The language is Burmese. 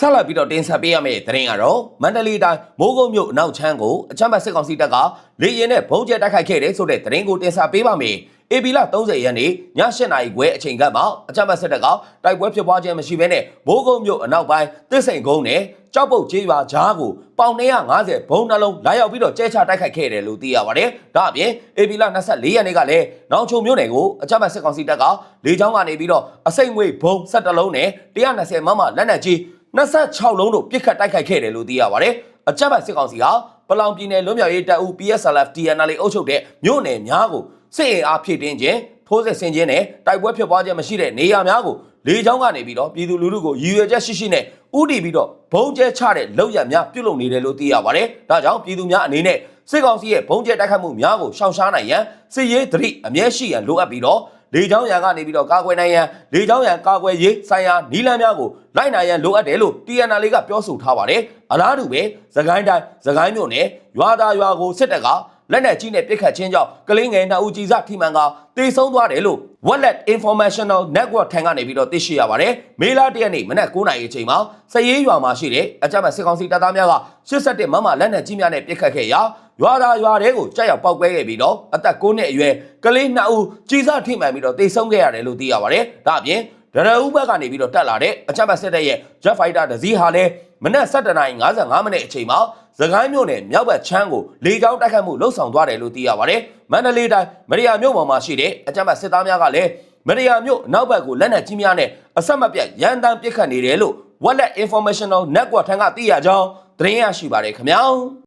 ဆက်လက်ပြီးတော့တင်ဆက်ပေးရမယ့်သတင်းကတော့မန္တလေးတိုင်းမိုးကုတ်မြို့အနောက်ချမ်းကိုအချမ်းဘတ်စစ်ကောင်စီတပ်ကလေရင်နဲ့ဘုံကျဲတိုက်ခိုက်ခဲ့တယ်ဆိုတဲ့သတင်းကိုတင်ဆက်ပေးပါမယ်။ AB လ30ရက်နေ့ည8နာရီခွဲအချိန်ကမှအချမ်းဘတ်စစ်တပ်ကတိုက်ပွဲဖြစ်ပွားခြင်းမရှိဘဲနဲ့မိုးကုတ်မြို့အနောက်ပိုင်းတစ်စိန်ကုန်းနဲ့ကြောက်ပုတ်ကျေးရွာကြားကိုပေါင်250ဘုံနှလုံးလာရောက်ပြီးတော့ကျဲချတိုက်ခိုက်ခဲ့တယ်လို့သိရပါတယ်။ဒါအပြင် AB လ24ရက်နေ့ကလည်းနောင်ချုံမြို့နယ်ကိုအချမ်းဘတ်စစ်ကောင်စီတပ်ကလေကြောင်းကနေပြီးတော့အစိမ့်ငွေဘုံ17လုံးနဲ့120မမလက်နက်ကြီး 26လုံးတို့ပြစ်ခတ်တိုက်ခိုက်ခဲ့တယ်လို့သိရပါတယ်။အကြမ်းဖက်စစ်ကောင်စီဟာပလောင်ပြည်နယ်လွတ်မြောက်ရေးတပ်ဦး PSLF TNL အုပ်ချုပ်တဲ့မြို့နယ်များကိုစစ်အင်အားဖြည့်တင်းခြင်းထိုးစစ်ဆင်ခြင်းနဲ့တိုက်ပွဲဖြစ်ပွားခြင်းမရှိတဲ့နေရာများကိုလေကြောင်းကနေပြီးတော့ပြည်သူလူထုကိုရည်ရွယ်ချက်ရှိရှိနဲ့ဥတီပြီးတော့ဘုံကျဲချတဲ့လောက်ရများပြုလုပ်နေတယ်လို့သိရပါတယ်။ဒါကြောင့်ပြည်သူများအနေနဲ့စစ်ကောင်စီရဲ့ဘုံကျဲတိုက်ခတ်မှုများကိုရှောင်ရှားနိုင်ရန်စစ်ရေးသတိအမြဲရှိရန်လိုအပ်ပြီးတော့ လေကြောင်းရန်ကနေပြီးတော့ကာကွယ်နိုင်ရန်လေကြောင်းရန်ကာကွယ်ရေးဆိုင်ရာနီလန်းများကိုလိုက်နိုင်ရန်လိုအပ်တယ်လို့ TNL ကပြောဆိုထားပါတယ်။အလားတူပဲသခိုင်းတိုင်းသခိုင်းမြို့နယ်ရွာသားရွာကိုစစ်တပ်က လက်နက်ကြီးနဲ့ပစ်ခတ်ခြင်းကြောင့်ကလင်းငယ်နှစ်ဦးကြီးစားထိမှန်ကတေဆုံးသွားတယ်လို့ Wallet Informational Network ထံကနေပြီးတော့သိရှိရပါတယ်။မေလ၁ရက်နေ့မနက်9:00နာရီအချိန်မှာစရေးရွာမှာရှိတဲ့အကြမ်းဖက်စစ်ကောင်စီတပ်သားများက87မမလက်နက်ကြီးများနဲ့ပစ်ခတ်ခဲ့ရာရွာသားရွာတဲကိုကြောက်ရောက်ပောက်ကွဲခဲ့ပြီးတော့အသက်9နှစ်အရွယ်ကလေး2ဦးကြီးစားထိမှန်ပြီးတော့တေဆုံးခဲ့ရတယ်လို့သိရပါတယ်။ဒါအပြင် ဒရဦးဘက်ကနေပြီးတော့တက်လာတဲ့အကြမ်းဖက်စစ်တပ်ရဲ့ Jet Fighter တစ်စီးဟာလည်းမနက်7:55မိနစ်အချိန်မှာသခိုင်းမြို့နယ်မြောက်ဘက်ချမ်းကိုလေကြောင်းတိုက်ခတ်မှုလှုပ်ဆောင်သွားတယ်လို့သိရပါတယ်။မန္တလေးတိုင်းမရိယာမြို့ပေါ်မှာရှိတဲ့အကြမ်းဖက်စစ်သားများကလည်းမရိယာမြို့နောက်ဘက်ကိုလက်နက်ကြီးများနဲ့အဆက်မပြတ်ရန်တမ်းပစ်ခတ်နေတယ်လို့ Wallet Informational Network ထံကသိရကြောင်းသတင်းရရှိပါတယ်ခင်ဗျာ။